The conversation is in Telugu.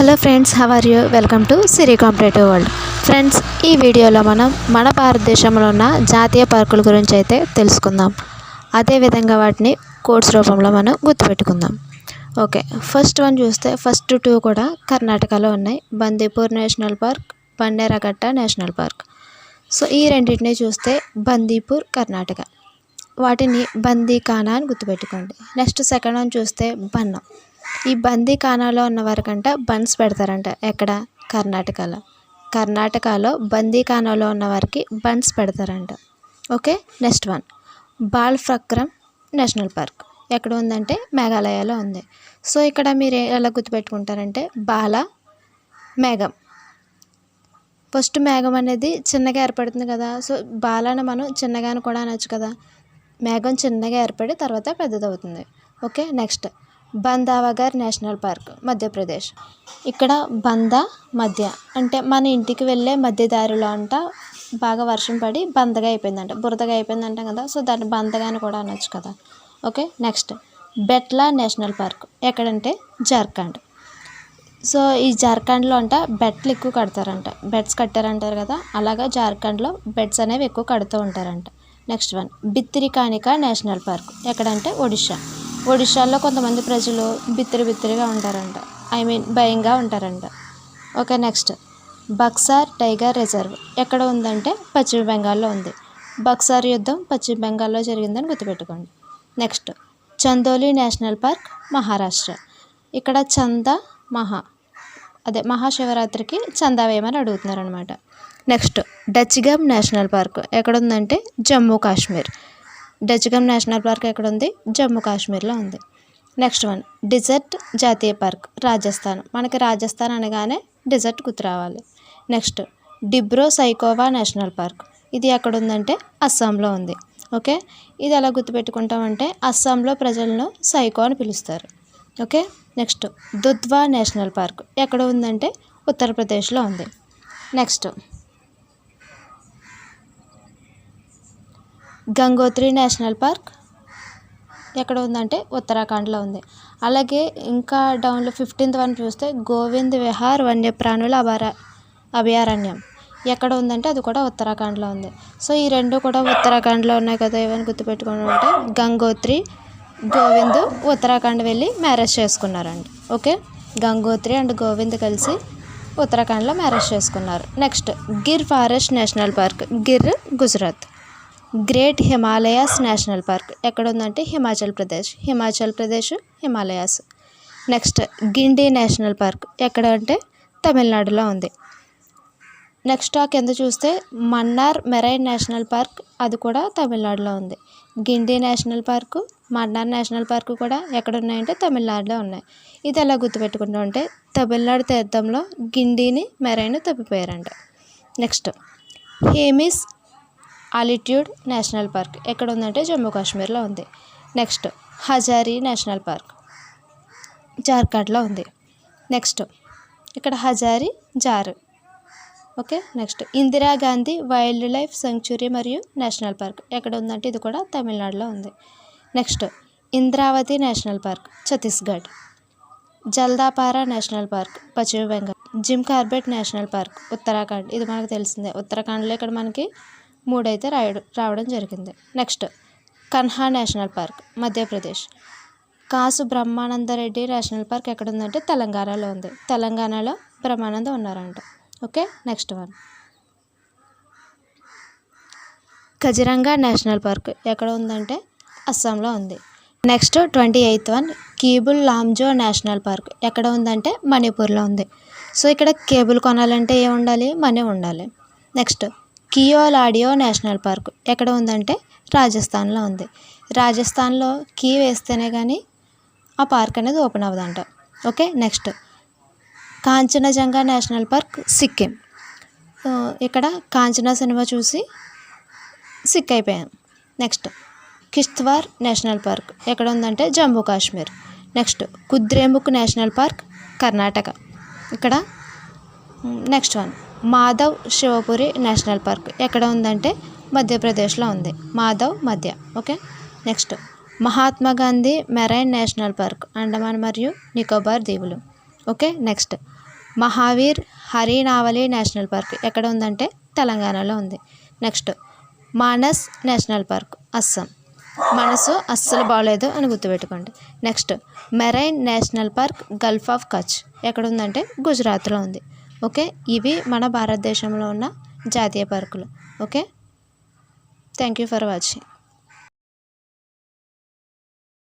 Hello friends how are you welcome to Siri competitive world friends ఈ వీడియోలో మనం మన భారతదేశంలో ఉన్న జాతీయ పార్కుల గురించి అయితే తెలుసుకుందాం. అదేవిధంగా వాటిని కోడ్స్ రూపంలో మనం గుర్తుపెట్టుకుందాం. ఓకే ఫస్ట్ వన్ చూస్తే ఫస్ట్ టూ కూడా కర్ణాటకలో ఉన్నాయి. Bandipur national park Bannerghatta national park. So ఈ రెండింటిని చూస్తే బందీపూర్ కర్ణాటక. వాటిని బందీకానా అని గుర్తుపెట్టుకోండి. నెక్స్ట్ సెకండ్ వన్ చూస్తే బన్నం. ఈ బందీఖానాలో ఉన్నవారికంట బన్స్ పెడతారంట. ఎక్కడ? కర్ణాటకలో. కర్ణాటకలో బందీఖానాలో ఉన్నవారికి బన్స్ పెడతారంట. Okay? Next one. Balphakram national park. ఎక్కడ ఉందంటే? మేఘాలయలో ఉంది. సో ఇక్కడ మీరు ఎలా గుర్తుపెట్టుకుంటారంటే బాల మేఘం. ఫస్ట్ మేఘం అనేది చిన్నగా ఏర్పడుతుంది కదా. సో బాలను మనం చిన్నగాను కూడా అనొచ్చు కదా. మేఘం చిన్నగా ఏర్పడి తర్వాత పెద్దదవుతుంది. Okay? Next. Bandhavgarh national park Madhya Pradesh. ఇక్కడ బందా మధ్య అంటే మన ఇంటికి వెళ్ళే మధ్య దారిలో అంట బాగా వర్షం పడి బందగా అయిపోయిందంట బురదగా అయిపోయిందంట కదా సో దాన్ని బందగా అని కూడా అనొచ్చు కదా. Okay next. Betla national park ఎక్కడంటే జార్ఖండ్. సో ఈ జార్ఖండ్లో అంట బెట్లు ఎక్కువ కడతారంట బెడ్స్ కట్టారంటారు కదా అలాగా జార్ఖండ్లో బెడ్స్ అనేవి ఎక్కువ కడుతూ ఉంటారంట. Next one Bhitarkanika national park ఎక్కడంటే ఒడిషా ఒడిషాలో కొంతమంది ప్రజలు బిత్తిరి బిత్తిరిగా ఉంటారంట. ఐ మీన్ భయంగా ఉంటారంట. Okay next. Buxar tiger reserve ఎక్కడ ఉందంటే పశ్చిమ బెంగాల్లో ఉంది. బక్సార్ యుద్ధం పశ్చిమ బెంగాల్లో జరిగిందని గుర్తుపెట్టుకోండి. Next. Chandoli national park Maharashtra. ఇక్కడ చంద మహా. అదే మహాశివరాత్రికి చందా వేయమని అడుగుతున్నారనమాట నెక్స్ట్. డచ్గమ్ నేషనల్ పార్క్ ఎక్కడ ఉందంటే జమ్మూ కాశ్మీర్. డచ్గమ్ నేషనల్ పార్క్ ఎక్కడ ఉంది జమ్మూ కాశ్మీర్లో ఉంది. నెక్స్ట్ వన్ డిజర్ట్ జాతీయ పార్క్ రాజస్థాన్ మనకి రాజస్థాన్ అనగానే డిజర్ట్ గుర్తు రావాలి. Next Dibru Saikhowa national park ఇది ఎక్కడ ఉందంటే అస్సాంలో ఉంది. ఓకే ఇది ఎలా గుర్తుపెట్టుకుంటామంటే అస్సాంలో ప్రజలను సైకో అని పిలుస్తారు. Okay next Dudhwa national park ఎక్కడ ఉందంటే ఉత్తరప్రదేశ్లో ఉంది. నెక్స్ట్ గంగోత్రి నేషనల్ పార్క్ ఎక్కడ ఉందంటే ఉత్తరాఖండ్లో ఉంది. అలాగే ఇంకా డౌన్లో ఫిఫ్టీన్త్ వన్ చూస్తే గోవింద్ విహార్ వన్యప్రాణుల అభార అభయారణ్యం ఎక్కడ ఉందంటే అది కూడా ఉత్తరాఖండ్లో ఉంది. సో ఈ రెండు కూడా ఉత్తరాఖండ్లో ఉన్నాయి కదా ఏమైనా గుర్తుపెట్టుకుని ఉంటే గంగోత్రి గోవింద్ ఉత్తరాఖండ్ వెళ్ళి మ్యారేజ్ చేసుకున్నారండి. ఓకే? గంగోత్రి అండ్ గోవింద్ కలిసి ఉత్తరాఖండ్లో మ్యారేజ్ చేసుకున్నారు. Next Gir forest national park Gir Gujarat. Great Himalayas national park. ఎక్కడ ఉందంటే Himachal Pradesh. Himachal Pradesh Himalayas. Next Guindy national park. ఎక్కడ అంటే తమిళనాడులో ఉంది. నెక్స్ట్ ఆ కింద చూస్తే మన్నార్ మెరైన్ నేషనల్ పార్క్ అది కూడా తమిళనాడులో ఉంది. Guindy national park Mannar national park కూడా ఎక్కడ ఉన్నాయంటే తమిళనాడులో ఉన్నాయి. ఇది ఎలా గుర్తుపెట్టుకుంటూ ఉంటే తమిళనాడు తీర్థంలో గిండిని marine తప్పిపోయారంట. Next Hemis altitude national park. ఎక్కడ ఉందంటే జమ్మూ కాశ్మీర్లో ఉంది. Next Hazari national park. జార్ఖండ్లో ఉంది. నెక్స్ట్ ఇక్కడ Hazari jar. Okay next Indira Gandhi wildlife sanctuary మరియు నేషనల్ పార్క్. ఎక్కడ ఉందంటే ఇది కూడా తమిళనాడులో ఉంది. Next Indravati national park Chhattisgarh. Jaldapara national park Paschim Bengal. Jim Corbett national park Uttarakhand. ఇది మనకు తెలిసిందే. ఉత్తరాఖండ్లో ఇక్కడ మనకి మూడైతే రాయడం రావడం జరిగింది. Next Kanha national park Madhya Pradesh. Kasu Brahmananda Reddy national park ఎక్కడ ఉందంటే తెలంగాణలో ఉంది. తెలంగాణలో బ్రహ్మానంద ఉన్నారంట. Okay next one. Kaziranga national park ఎక్కడ ఉందంటే అస్సాంలో ఉంది. Next twenty eighth one Keibul Lamjao national park ఎక్కడ ఉందంటే మణిపూర్లో ఉంది. సో ఇక్కడ కేబుల్ కొనాలంటే ఏం ఉండాలి మనీ ఉండాలి. నెక్స్ట్ కియోలాడియో నేషనల్ పార్క్ ఎక్కడ ఉందంటే రాజస్థాన్లో ఉంది. రాజస్థాన్లో కీ వేస్తేనే కానీ ఆ పార్క్ అనేది open అవ్వదంట. Okay next. Kanchenjunga national park Sikkim. ఇక్కడ కాంచనా సినిమా చూసి సిక్ అయిపోయాం. నెక్స్ట్. కిష్త్వార్ నేషనల్ పార్క్ ఎక్కడ ఉందంటే Jammu Kashmir. Next. Kudremukh national park Karnataka. ఇక్కడ next one. Madhav Shivpuri national park. ఎక్కడ ఉందంటే మధ్యప్రదేశ్లో ఉంది. Madhav Madhya. Okay? Next. Mahatma Gandhi marine national park. Andaman మరియు నికోబార్ దీవులు. Okay? Next. Mahavir Harinavali national park. ఎక్కడ ఉందంటే తెలంగాణలో ఉంది. Next. Manas national park. Assam. మనసు అస్సలు బాగలేదు అని గుర్తుపెట్టుకోండి. Next. Marine national park gulf of Kutch. ఎక్కడ ఉందంటే గుజరాత్లో ఉంది. ఓకే? ఇవి మన భారతదేశంలో ఉన్న జాతీయ పార్కులు. Okay? Thank you for watching